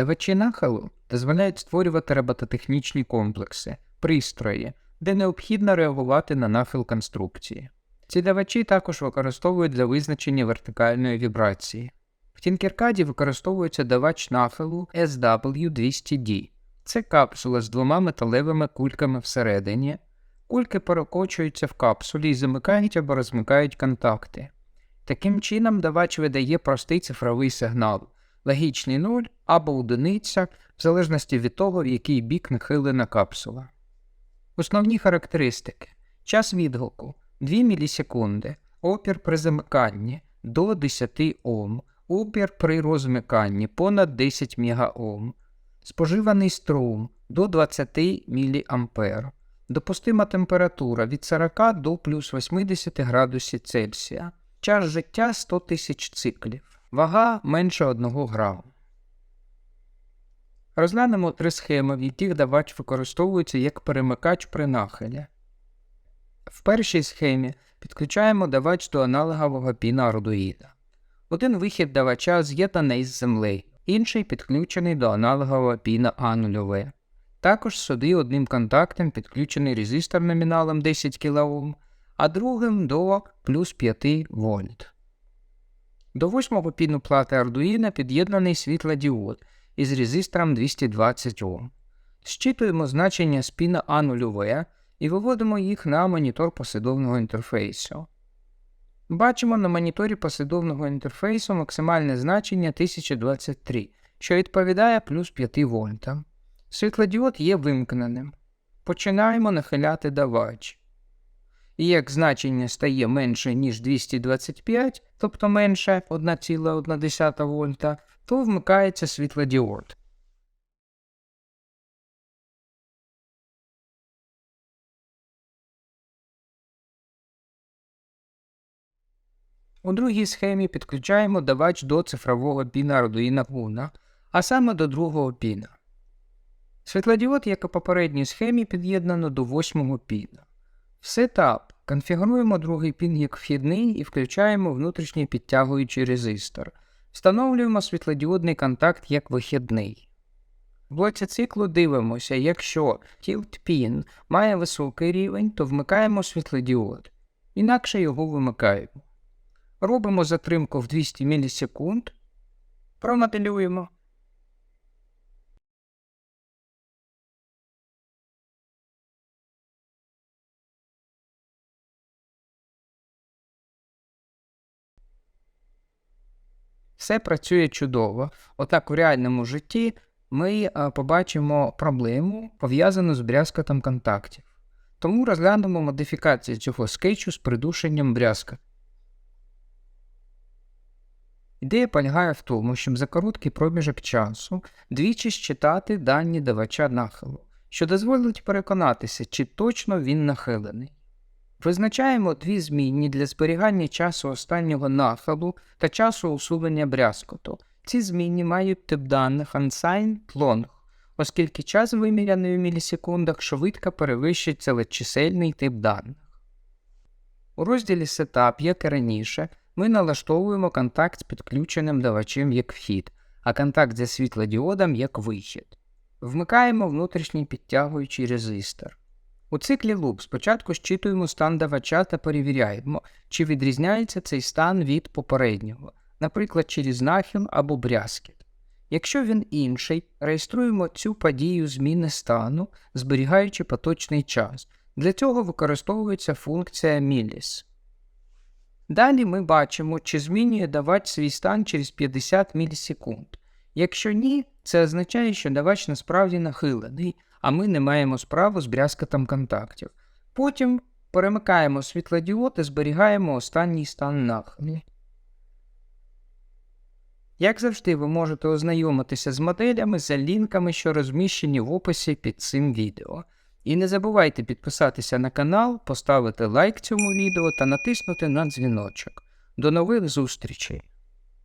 Давачі нахилу дозволяють створювати робототехнічні комплекси, пристрої, де необхідно реагувати на нахил конструкції. Ці давачі також використовують для визначення вертикальної вібрації. В Tinkercad використовується давач нахилу SW200D. Це капсула з двома металевими кульками всередині. Кульки перекочуються в капсулі і замикають або розмикають контакти. Таким чином, давач видає простий цифровий сигнал логічний 0 або одиниця, в залежності від того, в який бік нахилена капсула. Основні характеристики: час відгуку 2 мілісекунди, опір при замиканні до 10 Ом, опір при розмиканні понад 10 МОм, споживаний струм до 20 мА, допустима температура від 40 до плюс 80 градусів Цельсія, час життя 100 тисяч циклів. Вага менше 1 граму. Розглянемо три схеми, в яких давач використовується як перемикач при нахилі. В першій схемі підключаємо давач до аналогового піна Arduino. Один вихід давача з'єднаний з землею, інший підключений до аналогового піна А0В. Також сюди одним контактом підключений резистор номіналом 10 кОм, а другим до плюс 5 вольт. До восьмого піну плати Arduino під'єднаний світлодіод із резистором 220 Ом. Зчитуємо значення з піна А0В і виводимо їх на монітор послідовного інтерфейсу. Бачимо на моніторі послідовного інтерфейсу максимальне значення 1023, що відповідає плюс 5 вольтам. Світлодіод є вимкненим. Починаємо нахиляти давач. І як значення стає менше, ніж 225, тобто менше 1,1 вольта, то вмикається світлодіод. У другій схемі підключаємо давач до цифрового піна Arduino Uno, а саме до другого піна. Світлодіод, як і попередній схемі, під'єднано до восьмого піна. В сетап конфігуруємо другий пін як вхідний і включаємо внутрішній підтягуючий резистор. Встановлюємо світлодіодний контакт як вихідний. В блоці циклу дивимося, якщо Tilt Pin має високий рівень, то вмикаємо світлодіод, інакше його вимикаємо. Робимо затримку в 200 мілісекунд, промоделюємо. Все працює чудово. Отак в реальному житті ми е, побачимо проблему, пов'язану з брязкотом контактів. Тому розглянемо модифікацію цього скетчу з придушенням брязка. Ідея полягає в тому, щоб за короткий проміжок часу двічі считати дані давача нахилу, що дозволить переконатися, чи точно він нахилений. Визначаємо дві змінні для зберігання часу останнього нахилу та часу усунення брязкоту. Ці змінні мають тип даних unsigned long, оскільки час виміряний у мілісекундах швидко перевищить целечисельний тип даних. У розділі Setup, як і раніше, ми налаштовуємо контакт з підключеним давачем як вхід, а контакт зі світлодіодом як вихід. Вмикаємо внутрішній підтягуючий резистор. У циклі Loop спочатку щитуємо стан давача та перевіряємо, чи відрізняється цей стан від попереднього, наприклад, через нахил або брязкіт. Якщо він інший, реєструємо цю подію зміни стану, зберігаючи поточний час. Для цього використовується функція Millis. Далі ми бачимо, чи змінює давач свій стан через 50 мілісекунд. Якщо ні, це означає, що давач насправді нахилений, а ми не маємо справу з брязкотом контактів. Потім перемикаємо світлодіод і зберігаємо останній стан нахилу. Як завжди, ви можете ознайомитися з моделями за лінками, що розміщені в описі під цим відео. І не забувайте підписатися на канал, поставити лайк цьому відео та натиснути на дзвіночок. До нових зустрічей!